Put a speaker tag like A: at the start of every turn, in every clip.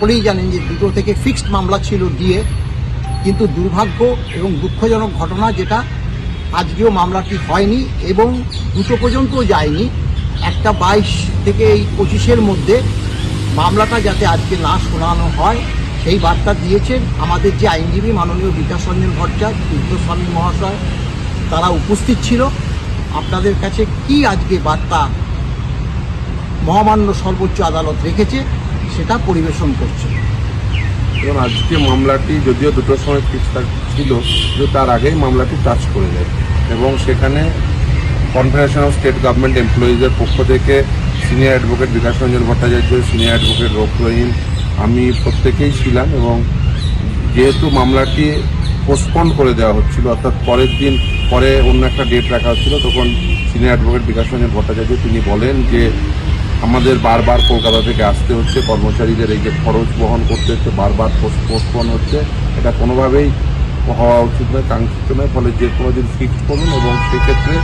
A: সকলেই জানেন যে দুটো থেকে ফিক্সড মামলা ছিল দিয়ে, কিন্তু দুর্ভাগ্য এবং দুঃখজনক ঘটনা যেটা, আজকেও মামলাটি হয়নি এবং দুটো পর্যন্ত যায়নি। একটা বাইশ থেকে এই পঁচিশের মধ্যে মামলাটা যাতে আজকে না শোনানো হয়, সেই বার্তা দিয়েছেন আমাদের যে আইনজীবী মাননীয় বিকাশ রঞ্জন ভট্টাচার্য তীর্থস্বামী মহাশয়, তারা উপস্থিত ছিল। আপনাদের কাছে কি আজকে বার্তা মহামান্য সর্বোচ্চ আদালত রেখেছে? সেটা পরিবেশন করছে।
B: এবং আজকে মামলাটি যদিও দুটোর সময় ফিক্স ছিল, কিন্তু তার আগেই মামলাটি টাচ করে যায় এবং সেখানে কনফেডারেশন অফ স্টেট গভর্নমেন্ট এমপ্লয়িজের পক্ষ থেকে senior advocate Bikash Ranjan Bhattacharya senior advocate rope Rahim আমি প্রত্যেকেই ছিলাম এবং যেহেতু মামলাটি পোস্টপন করে দেওয়া হচ্ছিল, অর্থাৎ পরের দিন, পরে অন্য একটা ডেট রাখা হচ্ছিল, তখন সিনিয়র অ্যাডভোকেট বিকাশ রঞ্জন ভট্টাচার্য তিনি বলেন যে আমাদের বারবার কলকাতা থেকে আসতে হচ্ছে, কর্মচারীদের এই যে খরচ বহন করতে হচ্ছে, বারবার পোস্টপন হচ্ছে। এটা কোনোভাবেই হওয়া উচিত নয়, কাঙ্ক্ষিত নয়, ফলে যে কোনো দিন ফিক্স করুন এবং সেক্ষেত্রে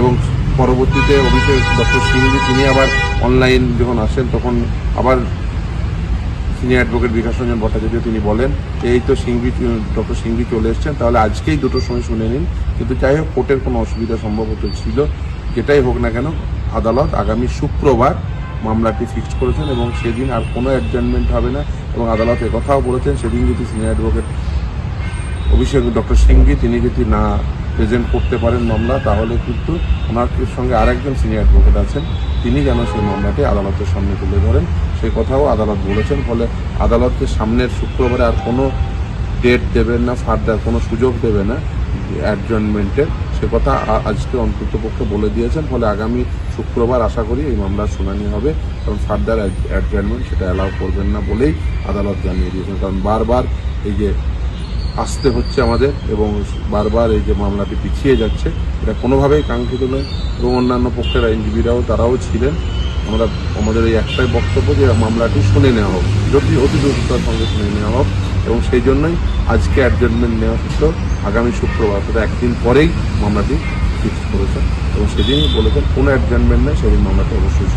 B: এবং পরবর্তীতে অভিষেক ডক্টর সিংজি তিনি আবার অনলাইন যখন আসেন, তখন আবার সিনিয়র অ্যাডভোকেট বিকাশ রঞ্জন ভট্টাচার্য তিনি বলেন, এই তো সিংভি ডক্টর সিংভি চলে এসছেন, তাহলে আজকেই দুটোর সময় শুনে নিন। কিন্তু যাই হোক, কোর্টের কোনো অসুবিধা সম্ভবত ছিল, যেটাই হোক না কেন আদালত আগামী শুক্রবার মামলাটি ফিক্স করেছেন এবং সেদিন আর কোনো অ্যাডজার্নমেন্ট হবে না এবং আদালত কথাও বলেছেন, সেদিন যদি senior advocate Abhishek doctor Singhvi তিনি যদি না প্রেজেন্ট করতে পারেন মামলা, তাহলে কিন্তু ওনার সঙ্গে আরেকজন সিনিয়র অ্যাডভোকেট আছেন, তিনি যেন সেই মামলাটি আদালতের সামনে তুলে ধরেন। সেই কথাও আদালত বলেছেন, ফলে আদালতের সামনের শুক্রবারে আর কোনো ডেট দেবেন না ফার্দার কোনো সুযোগ দেবে না অ্যাডজয়েন্টমেন্টের সে কথা আজকে অন্ততপক্ষে বলে দিয়েছেন, ফলে আগামী শুক্রবার আশা করি এই মামলার শুনানি হবে। কারণ ফার্দার অ্যাডজয়েন্টমেন্ট সেটা অ্যালাউ করবেন না বলেই আদালত জানিয়ে দিয়েছেন। কারণ বারবার এই যে আসতে হচ্ছে আমাদের এবং বারবার এই যে মামলাটি পিছিয়ে যাচ্ছে, এটা কোনোভাবেই কাঙ্ক্ষিত নয়। এবং অন্যান্য পক্ষের আইনজীবীরাও, তারাও ছিলেন। আমরা আমাদের এই একটাই বক্তব্য যে মামলাটি শুনে নেওয়া হোক। যদি অতি দ্রুততার সঙ্গে শুনে নেওয়া হোক এবং সেই জন্যই আজকে অ্যাডজমেন্ট নেওয়া হচ্ছিল। আগামী শুক্রবার, অর্থাৎ একদিন পরেই মামলাটি ফিক্স করেছেন এবং সেদিনই বলেছেন কোনো অ্যাডজমেন্ট নেই, সেদিন মামলাটি অবশ্যই